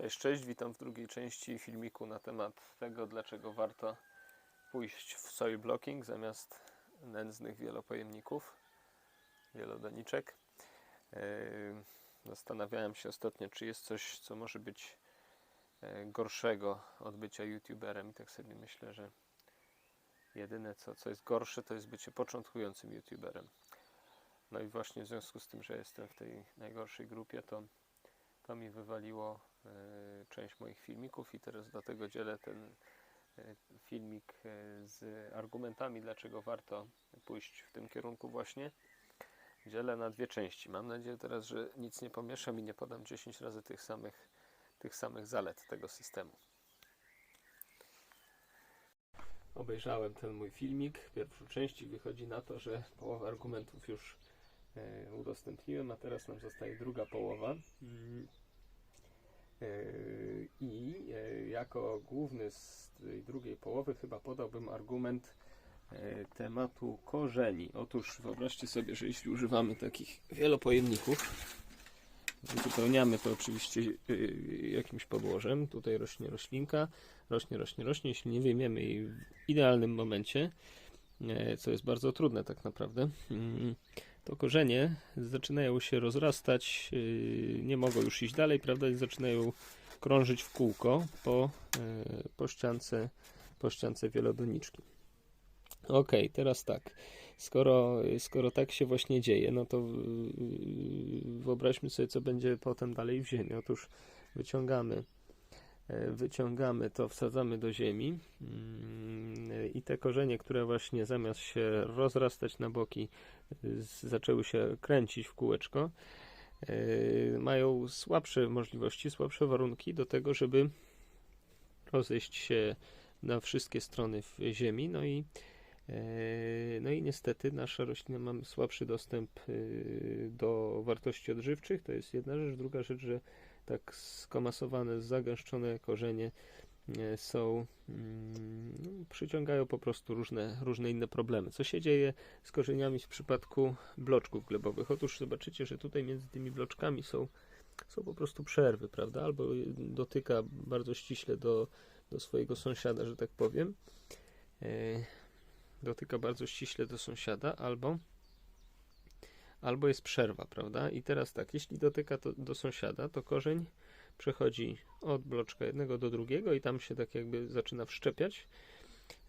Cześć, cześć, witam w drugiej części filmiku na temat tego, dlaczego warto pójść w soil blocking zamiast nędznych wielopojemników, wielodoniczek. Yy, Zastanawiałem się ostatnio, czy jest coś, co może być e, gorszego od bycia youtuberem i tak sobie myślę, że jedyne co, co jest gorsze, to jest bycie początkującym youtuberem. No i właśnie w związku z tym, że jestem w tej najgorszej grupie, to to mi wywaliło e, część moich filmików i teraz dlatego dzielę ten e, filmik e, z argumentami, dlaczego warto pójść w tym kierunku właśnie. Dzielę na dwie części. Mam nadzieję teraz, że nic nie pomieszam i nie podam 10 razy tych samych, tych samych zalet tego systemu. Obejrzałem ten mój filmik, pierwszą część i wychodzi na to, że połowę argumentów już udostępniłem, a teraz nam zostaje druga połowa. E, I e, jako główny z tej drugiej połowy chyba podałbym argument e, tematu korzeni. Otóż wyobraźcie sobie, że jeśli używamy takich wielopojemników, uzupełniamy to oczywiście jakimś podłożem, tutaj rośnie roślinka, rośnie, rośnie, rośnie, jeśli nie wyjmiemy jej w idealnym momencie, co jest bardzo trudne tak naprawdę, mm, to korzenie zaczynają się rozrastać, yy, nie mogą już iść dalej, prawda, i zaczynają krążyć w kółko po, yy, po, ściance, po ściance wielodoniczki. Ok, teraz tak. Skoro, skoro tak się właśnie dzieje, no to yy, wyobraźmy sobie, co będzie potem dalej w ziemi. Otóż wyciągamy wyciągamy to, wsadzamy do ziemi mm, i te korzenie, które właśnie zamiast się rozrastać na boki, zaczęły się kręcić w kółeczko, e, mają słabsze możliwości, słabsze warunki do tego, żeby rozejść się na wszystkie strony w ziemi, no i e, no i niestety nasza roślina ma słabszy dostęp e, do wartości odżywczych, to jest jedna rzecz. Druga rzecz, że tak skomasowane, zagęszczone korzenie e, są, mm, no, przyciągają po prostu różne, różne inne problemy. Co się dzieje z korzeniami w przypadku bloczków glebowych? Otóż zobaczycie, że tutaj między tymi bloczkami są, są po prostu przerwy, prawda? Albo dotyka bardzo ściśle do, do swojego sąsiada, że tak powiem. E, dotyka bardzo ściśle do sąsiada, albo albo jest przerwa, prawda? I teraz tak, jeśli dotyka to do sąsiada, to korzeń przechodzi od bloczka jednego do drugiego i tam się tak jakby zaczyna wszczepiać,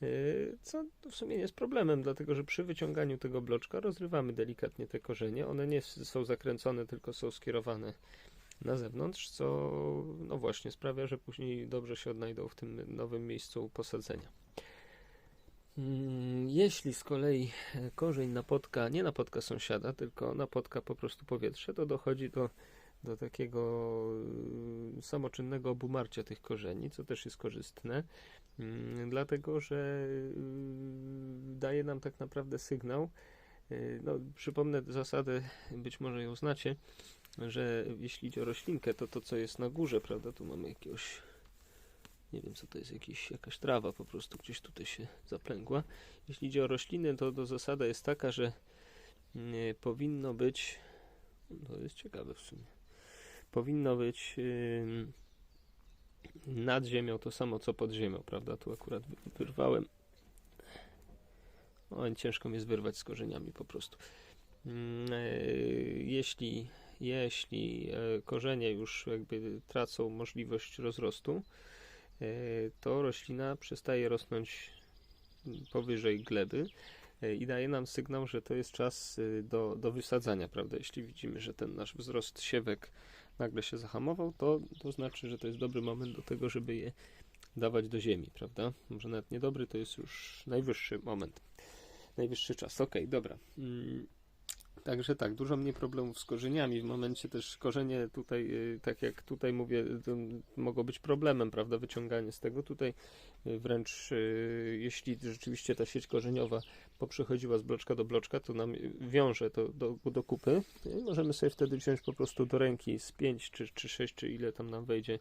yy, co w sumie nie jest problemem, dlatego że przy wyciąganiu tego bloczka rozrywamy delikatnie te korzenie. One nie są zakręcone, tylko są skierowane na zewnątrz, co no właśnie sprawia, że później dobrze się odnajdą w tym nowym miejscu posadzenia. Mm, Jeśli z kolei korzeń napotka, nie napotka sąsiada, tylko napotka po prostu powietrze, to dochodzi do, do takiego y, samoczynnego obumarcia tych korzeni, co też jest korzystne, mm, dlatego że y, daje nam tak naprawdę sygnał. y, No, przypomnę zasadę, być może ją znacie, że jeśli idzie o roślinkę, to to, co jest na górze, prawda, tu mamy jakiegoś nie wiem co to jest, jakiś, jakaś trawa po prostu gdzieś tutaj się zaplęgła. Jeśli idzie o rośliny, to, to zasada jest taka, że mm, powinno być, to jest ciekawe w sumie, powinno być nad ziemią to samo co pod ziemią, prawda? Tu akurat wy- wyrwałem. O, ciężko mi jest wyrwać z korzeniami po prostu. Mm, e, Jeśli, jeśli e, korzenie już jakby tracą możliwość rozrostu, e, to roślina przestaje rosnąć powyżej gleby e, i daje nam sygnał, że to jest czas e, do, do wysadzania, prawda? Jeśli widzimy, że ten nasz wzrost siewek nagle się zahamował, to, to znaczy, że to jest dobry moment do tego, żeby je dawać do ziemi, prawda? Może nawet niedobry, to jest już najwyższy moment, najwyższy czas. Okej, dobra. Także tak, dużo mniej problemów z korzeniami. W momencie też korzenie tutaj, y, tak jak tutaj mówię, mogą być problemem, prawda, wyciąganie z tego. Tutaj y, wręcz y, jeśli rzeczywiście ta sieć korzeniowa poprzechodziła z bloczka do bloczka, to nam wiąże to do, do kupy. I możemy sobie wtedy wziąć po prostu do ręki z 5 czy, czy 6, czy ile tam nam wejdzie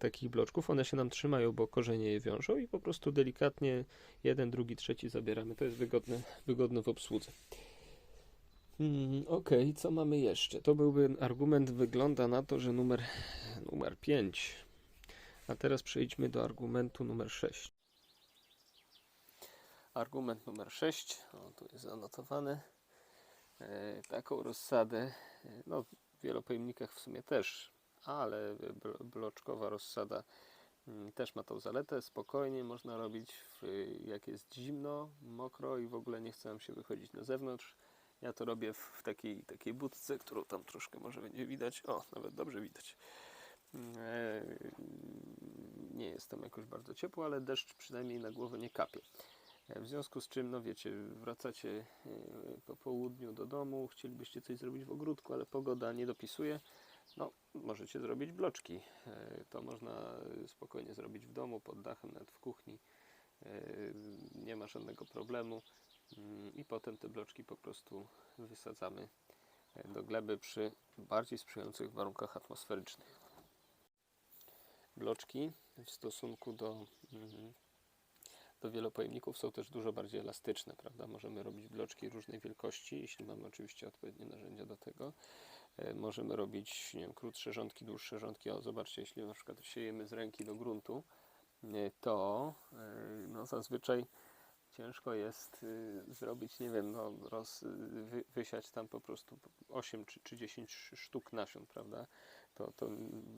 takich bloczków. One się nam trzymają, bo korzenie je wiążą i po prostu delikatnie jeden, drugi, trzeci zabieramy. To jest wygodne, wygodne w obsłudze. Mm, Okej, co mamy jeszcze? To byłby argument, wygląda na to, że numer, numer 5 A teraz przejdźmy do argumentu numer 6. Argument numer 6, o tu jest zanotowany. E, taką rozsadę, e, no w wielopojemnikach w sumie też, ale blo- bloczkowa rozsada mm, też ma tą zaletę. Spokojnie można robić, w, jak jest zimno, mokro i w ogóle nie chce nam się wychodzić na zewnątrz. Ja to robię w, takiej, takiej budce, którą tam troszkę może będzie widać. O, nawet dobrze widać. E, Nie jest tam jakoś bardzo ciepło, ale deszcz przynajmniej na głowę nie kapie. E, W związku z czym, no wiecie, wracacie e, po południu do domu, chcielibyście coś zrobić w ogródku, ale pogoda nie dopisuje. No, możecie zrobić bloczki. To można spokojnie zrobić w domu, pod dachem, nawet w kuchni. Nie ma żadnego problemu. Mm, I potem te bloczki po prostu wysadzamy e, do gleby przy bardziej sprzyjających warunkach atmosferycznych. Bloczki w stosunku do, mm, do wielopojemników są też dużo bardziej elastyczne, prawda? Możemy robić bloczki różnej wielkości, jeśli mamy oczywiście odpowiednie narzędzia do tego. E, Możemy robić nie wiem, krótsze rządki, dłuższe rządki. O, zobaczcie, jeśli na przykład siejemy z ręki do gruntu, e, to no, zazwyczaj ciężko jest y, zrobić, nie wiem, no, roz, wy, wysiać tam po prostu 8 czy, czy 10 sztuk nasion, prawda? To, to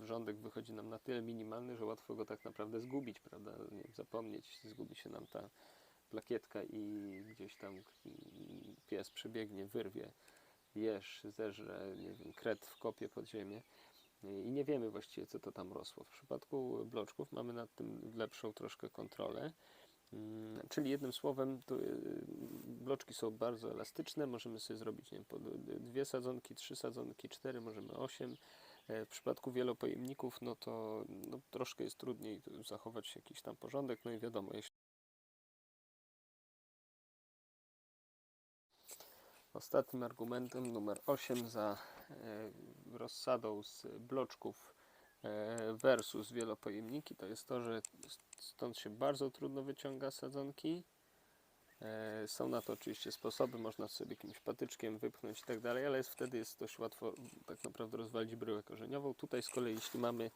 rządek wychodzi nam na tyle minimalny, że łatwo go tak naprawdę zgubić, prawda? Nie wiem, zapomnieć, zgubi się nam ta plakietka i gdzieś tam pies przebiegnie, wyrwie, jeż, zeżre, nie wiem, kret wkopie pod ziemię i nie wiemy właściwie, co to tam rosło. W przypadku bloczków mamy nad tym lepszą troszkę kontrolę. Mm, Czyli jednym słowem, y, bloczki są bardzo elastyczne. Możemy sobie zrobić nie wiem, dwie sadzonki, trzy sadzonki, cztery, możemy osiem. E, W przypadku wielopojemników, no to no, troszkę jest trudniej zachować jakiś tam porządek. No i wiadomo, jeśli Ostatnim argumentem numer 8 za e, rozsadą z bloczków versus wielopojemniki to jest to, że stąd się bardzo trudno wyciąga sadzonki. E, Są na to oczywiście sposoby, można sobie jakimś patyczkiem wypchnąć i tak dalej, ale jest, wtedy jest dość łatwo tak naprawdę rozwalić bryłę korzeniową. Tutaj z kolei jeśli mamy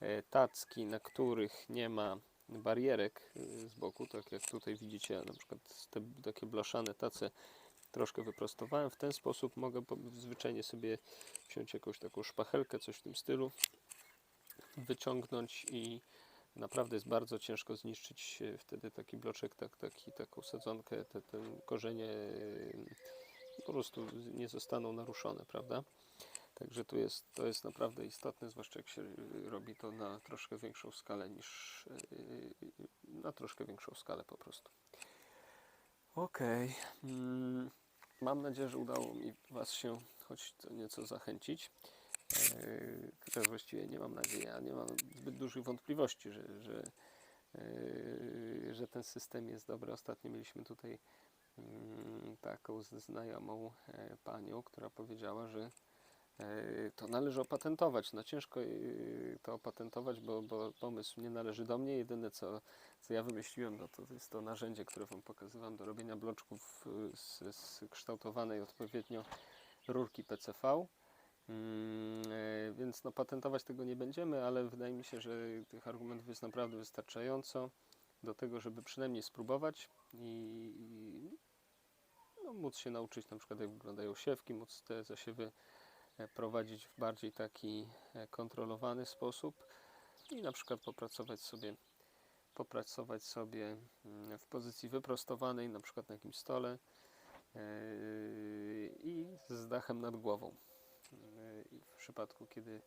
e, tacki, na których nie ma barierek e, z boku, tak jak tutaj widzicie, na przykład te takie blaszane tace troszkę wyprostowałem. W ten sposób mogę zwyczajnie sobie wziąć jakąś taką szpachelkę, coś w tym stylu, wyciągnąć i naprawdę jest bardzo ciężko zniszczyć e, wtedy taki bloczek, tak, taki, taką sadzonkę, te, te korzenie e, po prostu nie zostaną naruszone, prawda? Także tu jest, to jest naprawdę istotne, zwłaszcza jak się e, robi to na troszkę większą skalę niż na troszkę większą skalę po prostu. Okej. Mm, Mam nadzieję, że udało mi Was się choć co nieco zachęcić. Yy, Też właściwie nie mam nadziei, a nie mam zbyt dużych wątpliwości, że, że, yy, że ten system jest dobry. Ostatnio mieliśmy tutaj mm, taką znajomą e, panią, która powiedziała, że e, to należy opatentować. No ciężko e, to opatentować, bo, bo pomysł nie należy do mnie. Jedyne co, co ja wymyśliłem, no to jest to narzędzie, które Wam pokazywałem do robienia bloczków y, z, z kształtowanej odpowiednio rurki PCV. Mm, e, Więc no, patentować tego nie będziemy, ale wydaje mi się, że tych argumentów jest naprawdę wystarczająco do tego, żeby przynajmniej spróbować i, no, móc się nauczyć na przykład jak wyglądają siewki, móc te zasiewy e, prowadzić w bardziej taki e, kontrolowany sposób i na przykład popracować sobie popracować sobie mm, w pozycji wyprostowanej, na przykład na jakimś stole i z dachem nad głową. I w przypadku, kiedy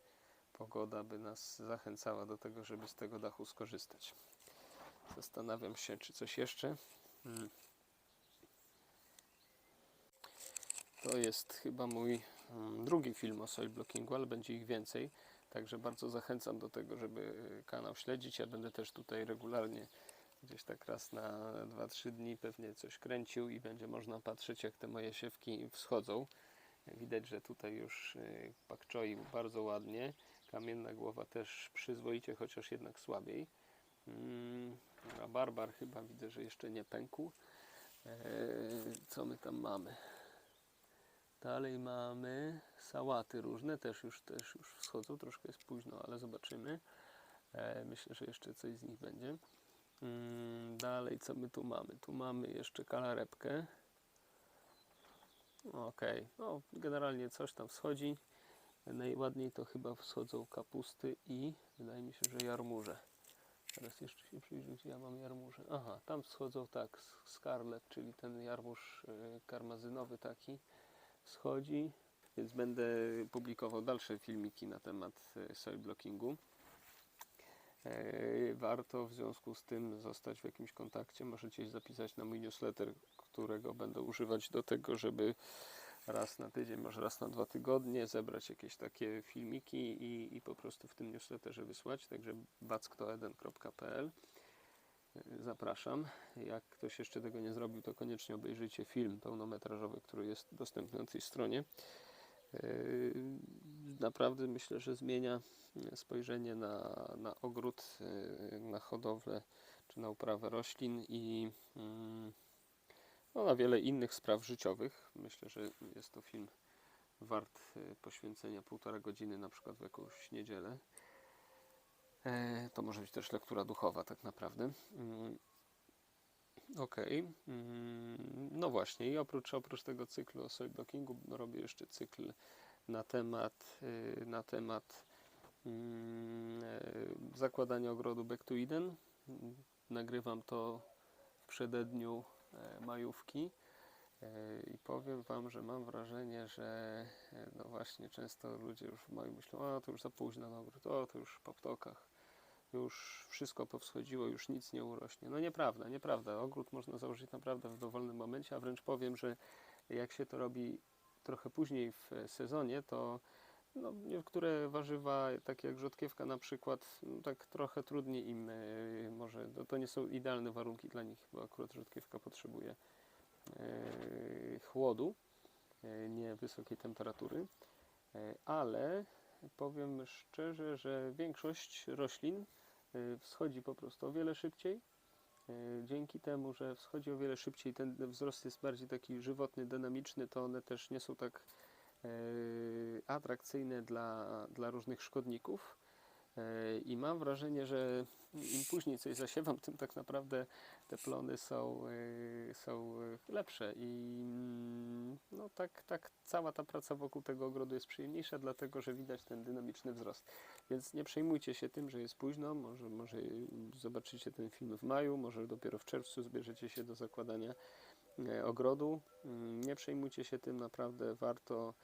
pogoda by nas zachęcała do tego, żeby z tego dachu skorzystać. Zastanawiam się, czy coś jeszcze. Mm. To jest chyba mój mm, drugi film o soil blockingu, ale będzie ich więcej. Także bardzo zachęcam do tego, żeby kanał śledzić. Ja będę też tutaj regularnie, gdzieś tak raz na 2-3 dni pewnie coś kręcił i będzie można patrzeć, jak te moje siewki wschodzą. Widać, że tutaj już y, pakczoił bardzo ładnie. Kamienna głowa też przyzwoicie, chociaż jednak słabiej. Mm, A barbar chyba widzę, że jeszcze nie pękł. Eee, Co my tam mamy? Dalej mamy sałaty różne, też już, też już wschodzą, troszkę jest późno, ale zobaczymy. E, myślę, że jeszcze coś z nich będzie. Mm, dalej, co my tu mamy? Tu mamy jeszcze kalarepkę. Okej, no generalnie coś tam wschodzi. Najładniej to chyba wschodzą kapusty i wydaje mi się, że jarmuże. Teraz jeszcze się przyjrzę, gdzie ja mam jarmuże. Aha, tam wschodzą tak, scarlet, czyli ten jarmuż y, karmazynowy taki wschodzi, więc będę publikował dalsze filmiki na temat y, soil blockingu. E, Warto w związku z tym zostać w jakimś kontakcie. Możecie się zapisać na mój newsletter, którego będę używać do tego, żeby raz na tydzień, może raz na dwa tygodnie zebrać jakieś takie filmiki i, i po prostu w tym newsletterze wysłać. Także backtoeden.pl Zapraszam. Jak ktoś jeszcze tego nie zrobił, to koniecznie obejrzyjcie film pełnometrażowy, który jest dostępny na tej stronie. Yy, Naprawdę myślę, że zmienia spojrzenie na, na ogród, yy, na hodowlę czy na uprawę roślin i mm, no, na wiele innych spraw życiowych. Myślę, że jest to film wart yy, poświęcenia półtora godziny, na przykład w jakąś niedzielę. E, To może być też lektura duchowa, tak naprawdę. Mm, Okej. Mm, No właśnie, i oprócz, oprócz tego cyklu o soil blockingu robię jeszcze cykl na temat, y, na temat mm, e, zakładania ogrodu Back to Eden. Nagrywam to w przededniu e, majówki. E, I powiem Wam, że mam wrażenie, że e, no właśnie często ludzie już w maju myślą, a to już za późno na ogród, o to już po ptokach, już wszystko powschodziło, już nic nie urośnie. No nieprawda, nieprawda. Ogród można założyć naprawdę w dowolnym momencie, a wręcz powiem, że jak się to robi trochę później w sezonie, to no, niektóre warzywa, takie jak rzodkiewka na przykład, no, tak trochę trudniej im e, może, to, to nie są idealne warunki dla nich, bo akurat rzodkiewka potrzebuje e, chłodu, e, nie wysokiej temperatury, ale powiem szczerze, że większość roślin wschodzi po prostu o wiele szybciej. Dzięki temu, że wschodzi o wiele szybciej, ten wzrost jest bardziej taki żywotny, dynamiczny, to one też nie są tak atrakcyjne dla, dla różnych szkodników. E, I mam wrażenie, że im później coś zasiewam, tym tak naprawdę te plony są, e, są e, lepsze. I mm, no tak, tak cała ta praca wokół tego ogrodu jest przyjemniejsza, dlatego że widać ten dynamiczny wzrost. Więc nie przejmujcie się tym, że jest późno. Może, może zobaczycie ten film w maju, może dopiero w czerwcu zbierzecie się do zakładania e, ogrodu. Mm, Nie przejmujcie się tym, naprawdę warto.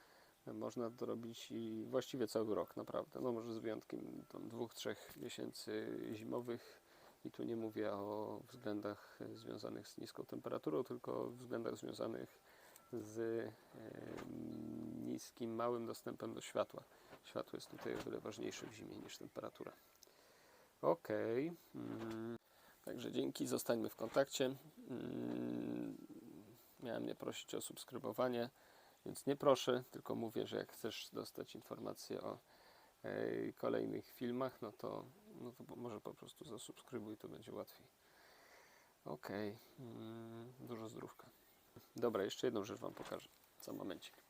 Można to robić właściwie cały rok, naprawdę. No może z wyjątkiem tam dwóch, trzech miesięcy zimowych. I tu nie mówię o względach związanych z niską temperaturą, tylko względach związanych z e, niskim, małym dostępem do światła. Światło jest tutaj o wiele ważniejsze w zimie niż temperatura. Okej. Mm, Także dzięki, zostańmy w kontakcie. Mm, Miałem nie prosić o subskrybowanie, więc nie proszę, tylko mówię, że jak chcesz dostać informacje o e, kolejnych filmach, no to, no to może po prostu zasubskrybuj, to będzie łatwiej. Okej, mm, dużo zdrówka. Dobra, jeszcze jedną rzecz Wam pokażę. Za momencik.